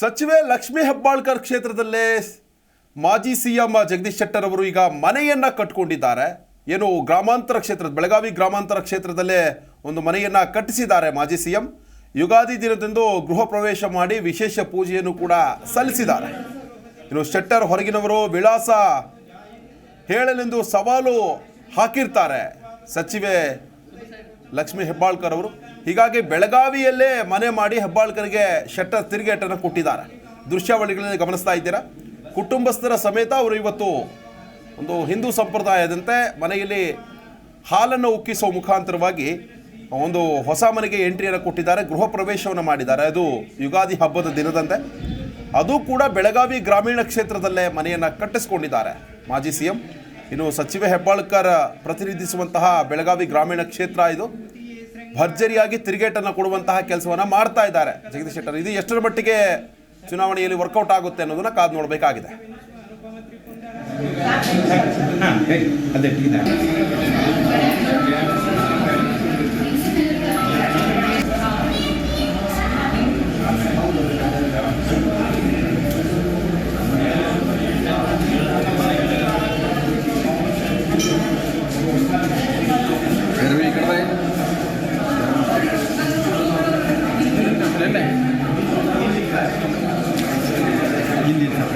ಸಚಿವೆ ಲಕ್ಷ್ಮೀ ಹೆಬ್ಬಾಳ್ಕರ್ ಕ್ಷೇತ್ರದಲ್ಲೇ ಮಾಜಿ ಸಿಎಂ ಜಗದೀಶ್ ಶೆಟ್ಟರ್ ಅವರು ಈಗ ಮನೆಯನ್ನ ಕಟ್ಕೊಂಡಿದ್ದಾರೆ. ಏನು ಗ್ರಾಮಾಂತರ ಕ್ಷೇತ್ರದ, ಬೆಳಗಾವಿ ಗ್ರಾಮಾಂತರ ಕ್ಷೇತ್ರದಲ್ಲೇ ಒಂದು ಮನೆಯನ್ನ ಕಟ್ಟಿಸಿದ್ದಾರೆ ಮಾಜಿ ಸಿಎಂ. ಯುಗಾದಿ ದಿನದಂದು ಗೃಹ ಪ್ರವೇಶ ಮಾಡಿ ವಿಶೇಷ ಪೂಜೆಯನ್ನು ಕೂಡ ಸಲ್ಲಿಸಿದ್ದಾರೆ. ಇನ್ನು ಶೆಟ್ಟರ್ ಹೊರಗಿನವರು ವಿಳಾಸ ಹೇಳಲೆಂದು ಸವಾಲು ಹಾಕಿರ್ತಾರೆ ಸಚಿವೆ ಲಕ್ಷ್ಮೀ ಹೆಬ್ಬಾಳ್ಕರ್ ಅವರು. ಹೀಗಾಗಿ ಬೆಳಗಾವಿಯಲ್ಲೇ ಮನೆ ಮಾಡಿ ಹೆಬ್ಬಾಳ್ಕರ್ಗೆ ಶೆಟ್ಟರ್ ತಿರುಗೇಟನ್ನು ಕೊಟ್ಟಿದ್ದಾರೆ. ದೃಶ್ಯಾವಳಿಗಳಲ್ಲಿ ಗಮನಿಸ್ತಾ ಇದ್ದೀರಾ? ಕುಟುಂಬಸ್ಥರ ಸಮೇತ ಅವರು ಇವತ್ತು ಒಂದು ಹಿಂದೂ ಸಂಪ್ರದಾಯದಂತೆ ಮನೆಯಲ್ಲಿ ಹಾಲನ್ನು ಉಕ್ಕಿಸುವ ಮುಖಾಂತರವಾಗಿ ಒಂದು ಹೊಸ ಮನೆಗೆ ಎಂಟ್ರಿಯನ್ನು ಕೊಟ್ಟಿದ್ದಾರೆ, ಗೃಹ ಪ್ರವೇಶವನ್ನು ಮಾಡಿದ್ದಾರೆ. ಅದು ಯುಗಾದಿ ಹಬ್ಬದ ದಿನದಂತೆ. ಅದು ಕೂಡ ಬೆಳಗಾವಿ ಗ್ರಾಮೀಣ ಕ್ಷೇತ್ರದಲ್ಲೇ ಮನೆಯನ್ನು ಕಟ್ಟಿಸಿಕೊಂಡಿದ್ದಾರೆ. ಮಾಜಿ ಸಿ ಎಂ ಇನ್ನು ಸಚಿವ ಹೆಬ್ಬಾಳ್ಕರ್ ಪ್ರತಿನಿಧಿಸುವಂತಹ ಬೆಳಗಾವಿ ಗ್ರಾಮೀಣ ಕ್ಷೇತ್ರ ಇದು. ಭರ್ಜರಿಯಾಗಿ ತಿರುಗೇಟನ್ನು ಕೊಡುವಂತಹ ಕೆಲಸವನ್ನು ಮಾಡ್ತಾ ಇದ್ದಾರೆ. ಜಗದೀಶ್ ಶೆಟ್ಟರ್, ಇದು ಎಷ್ಟರ ಮಟ್ಟಿಗೆ ಚುನಾವಣೆಯಲ್ಲಿ ವರ್ಕೌಟ್ ಆಗುತ್ತೆ ಅನ್ನೋದನ್ನ ಕಾದು ನೋಡಬೇಕಾಗಿದೆ. ಇಲ್ಲಿ